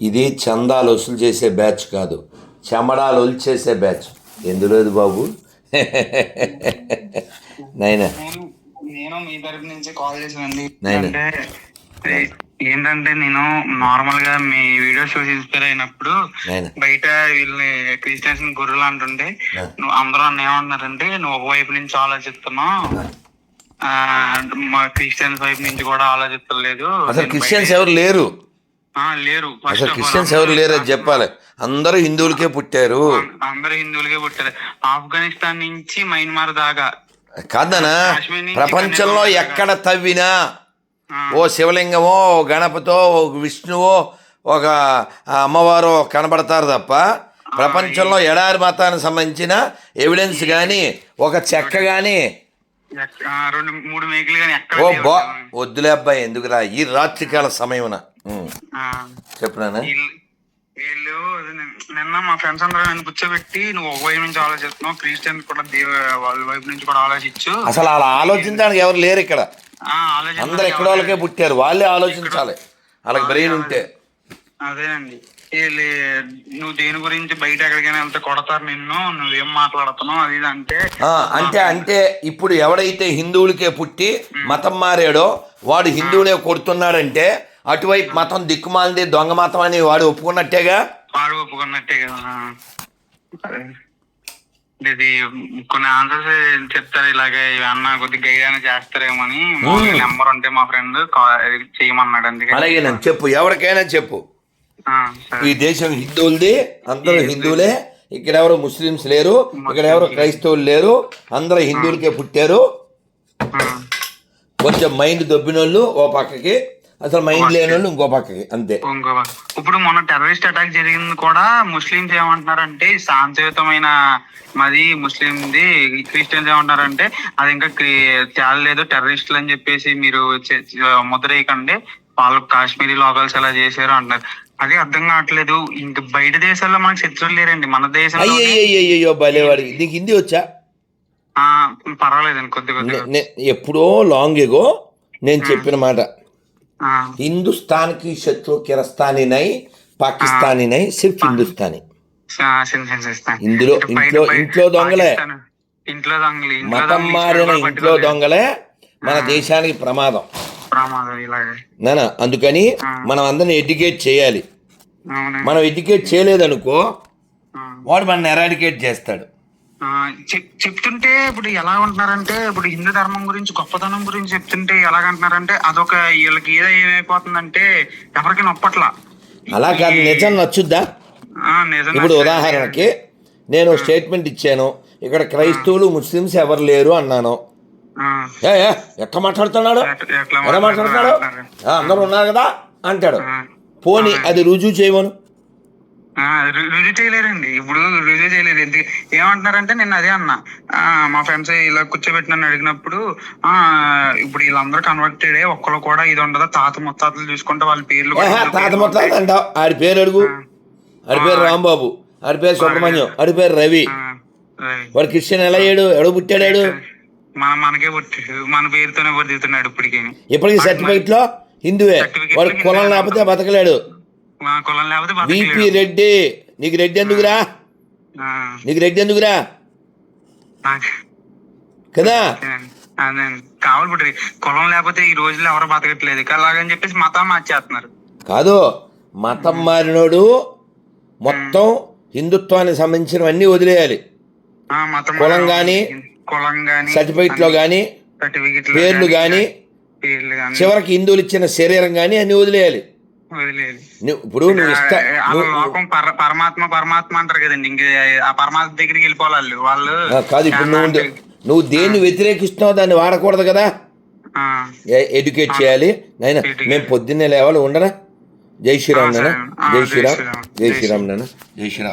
ఇది చందాలు వసూలు చేసే బ్యాచ్ కాదు చెమడాలు వదిలిచేసే బ్యాచ్. ఎందులేదు బాబు? నైనా. నేను మీ తరపు నుంచి కాల్ చేసానండి ఏంటంటే నేను నార్మల్గా మీ వీడియో షో ఇన్స్పైర్ అయినప్పుడు బయట వీళ్ళని క్రిస్టియన్స్ గొర్రెలు అంటుంటే. నువ్వు అందరూ నన్ను ఏమన్నారంటే నువ్వు ఒకవైపు నుంచి ఆలోచిస్తున్నావు. ఆ, మా క్రిస్టియన్స్ వైపు నుంచి కూడా ఆలోచిస్తలేదు. అసలు క్రిస్టియన్స్ ఎవరు లేరు. లేరు. అసలు క్రిస్టియన్స్ ఎవరు లేరు అది చెప్పాలి. అందరూ హిందువులకే పుట్టారు. అందరూ హిందువులుగా పుట్టారు. ఆఫ్ఘనిస్తాన్ నుంచి మయన్మార్ దాకా. కాదనా ప్రపంచంలో ఎక్కడ తవ్వినా ఓ శివలింగమో ఓ గణపతో ఒక విష్ణువో ఒక అమ్మవారో కనబడతారు తప్ప ప్రపంచంలో ఎడారి మతానికి సంబంధించిన ఎవిడెన్స్ కానీ ఒక చెక్క కానీ ఎక్క- ఆ, రెండు మూడు మేకలు కానీ ఎక్కడ ఓ. బా వద్దులే అబ్బాయి ఎందుకురా? ఈ రాత్రికాల సమయమున. చెప్పునానా వీళ్ళు నిన్న మా ఫ్రెండ్స్ అందరూ నన్ను కూర్చోబెట్టి నువ్వు ఒక వైపు నుంచి ఆలోచిస్తున్నావు క్రిస్టియన్ కూడా దేవ వాళ్ళ వైపు నుంచి కూడా ఆలోచించు. అసలు అలా ఆలోచించడానికి ఎవరు లేరు ఇక్కడ. అందరు ఎక్కడ వాళ్ళకే పుట్టారు వాళ్ళే ఆలోచించాలి. వాళ్ళకి బ్రెయిన్ ఉంటే. అదేనండి. నువ్వు దేని గురించి బయట ఎక్కడికైనా వెళ్తే కొడతారు నిన్ను నువ్వేం మాట్లాడుతున్నావు అది అంటే. అంటే అంటే ఇప్పుడు ఎవడైతే హిందువులకే పుట్టి మతం మారాడో వాడు హిందువులే కొడుతున్నాడంటే అటువైపు మతం దిక్కుమాలింది దొంగ మతం అని వాడు ఒప్పుకున్నట్టేగా? వాడు ఒప్పుకున్నట్టే కదా. ఇది కొన్ని ఆన్సర్స్ చెప్తారు ఇలాగే అన్న కొద్దిగా గైడ్ చేస్తారేమో అని. నెంబర్ ఉంటే మా ఫ్రెండ్ చేయమన్నాడు అందుకే. అలాగే నేను చెప్పు ఎవరికైనా చెప్పు. ఈ దేశం హిందువులది అందరూ హిందువులే. ఇక్కడ ఎవరు ముస్లిమ్స్ లేరు ఇక్కడ ఎవరు క్రైస్తవులు లేరు అందరూ హిందువులకే పుట్టారు. కొంచెం మైండ్ దొబ్బినోళ్ళు ఓ పక్కకి. అసలు మైండ్ లేని ఇంకో పక్కకి అంతే. ఇప్పుడు మొన్న టెర్రరిస్ట్ అటాక్ జరిగింది కూడా ముస్లిమ్స్ ఏమంటున్నారంటే శాంతియుతమైన మాది ముస్లింది క్రిస్టియన్స్ ఏమంటున్నారంటే అది ఇంకా తేలలేదు టెర్రరిస్టులు అని చెప్పేసి మీరు ముద్రేయకండి వాళ్ళు కాశ్మీరీ లోకల్స్ ఎలా చేశారు అంటున్నారు. అదే అర్థం కావట్లేదు. ఇంక బయట దేశాల్లో మనకు శత్రువులు లేరండి. మన దేశంలో నీకు హిందీ వచ్చా? పర్వాలేదండి కొద్ది కొద్దిగా. ఎప్పుడో లాంగ్ ఎగో నేను చెప్పిన మాట. हिंदुस्तान की शत्रु किरस्तानी नहीं పాకిస్తానీ నై సిర్ఫ్ హిందుస్థానీ ఆ, చిన్న చిన్న ఇస్తాను. ఇందులో ఇటు బయట- ఇంట్లో బయట- ఇంట్లో దొంగలే పాకిస్తాన్, ఇంట్లో దొంగలు ఇంట్లో మతం దొంగలు మారిన ఇక్కడ ఇంట్లో పట్టుకోలేదు. దొంగలే మన దేశానికి ప్రమాదం ప్రమాదం ఇలాగే నానా అందుకని మనం అందరిని ఎడ్యుకేట్ చేయాలి అవునండి మనం ఎడ్యుకేట్ చేయలేదనుకో ఆ. వాడు మన ఎరాడికేట్ చేస్తాడు ఆ, చెప్- చెప్తుంటే ఇప్పుడు ఎలా ఉంటున్నారంటే ఇప్పుడు హిందూ ధర్మం గురించి గొప్పతనం గురించి చెప్తుంటే ఎలాగంటున్నారంటే అదొక వీళ్ళకి ఏదో ఏమైపోతుందంటే ఎవరికి నొప్పట్లా. అలా కాదు నిజం నచ్చుద్దా? ఇప్పుడు. ఉదాహరణకి నేను స్టేట్మెంట్ ఇచ్చాను. ఇక్కడ క్రైస్తవులు ముస్లిమ్స్ ఎవరు లేరు అన్నాను. ఎట్లా మాట్లాడుతున్నాడు? ఎలా మాట్లాడుతున్నాడు? అందరూ ఉన్నారు కదా అంటాడు. పోనీ అది రుజువు చేయమను. రుజువు చేయలేరండి ఇప్పుడు రుజువు చేయలేదు. ఎందుకు ఏమంటున్నారంటే నేను అదే అన్నా. ఆ, మా ఫ్రెండ్స్ ఇలా కూర్చోబెట్టి నన్ను అడిగినప్పుడు ఆ ఇప్పుడు వీళ్ళందరూ కన్వర్టెడ్ ఒక్కరు కూడా ఇది ఉండదా? తాత ముత్తాతలు చూసుకుంటే వాళ్ళ పేర్లు తాత పేర్లు మొత్తం ఉంటాయి. అంటావు? ఆడి పేరు అడుగు. ఆడి పేరు రాంబాబు. ఆడి పేరు సుబ్రహ్మణ్యం. ఆడి పేరు రవి. వాడు క్రిస్టియన్ ఎలా అయ్యాడు? ఎవడు పుట్టాడాడు మన మనకే పుట్టాడు మన పేరుతోనే బతుకుతున్నాడు ఇప్పటికి. ఇప్పటికి సర్టిఫికెట్లో హిందువే. వాడు కులం. లేకపోతే బతకలేడు. కులం లేకపోతే. రెడ్డి. నీకు రెడ్డి ఎందుకురా? నీకు రెడ్డి ఎందుకురా? కదా? కావాలి పుట్టి కులం లేకపోతే ఈ రోజుల్లో ఎవరు బతకట్లేదు. అలాగని చెప్పేసి మతం మార్చేస్తున్నారు. కాదు. మతం మారినోడు మొత్తం హిందుత్వానికి సంబంధించినవన్నీ వదిలేయాలి. కులం గాని, కులం గాని సర్టిఫికెట్లో కానీ సర్టిఫికెట్ పేర్లు గాని చివరికి హిందువులు ఇచ్చిన శరీరం కానీ అన్ని వదిలేయాలి. ఇప్పుడు లోకం పర పరమాత్మ పరమాత్మ అంటారు కదండి. ఇంక ఆ పరమాత్మ దగ్గరికి వెళ్ళిపోవాలి వాళ్ళు. కాదు ఇప్పుడు నువ్వు నువ్వు దేన్ని వ్యతిరేకిస్తున్నావు దాన్ని వాడకూడదు కదా. ఎడ్యుకేట్ చేయాలి. నాయన. మేము పొద్దున్నే లేవాలి ఉండరా జై శ్రీరామ్ నాన్న జై శ్రీరామ్. జై శ్రీరామ్ నాన్న జై శ్రీరామ్.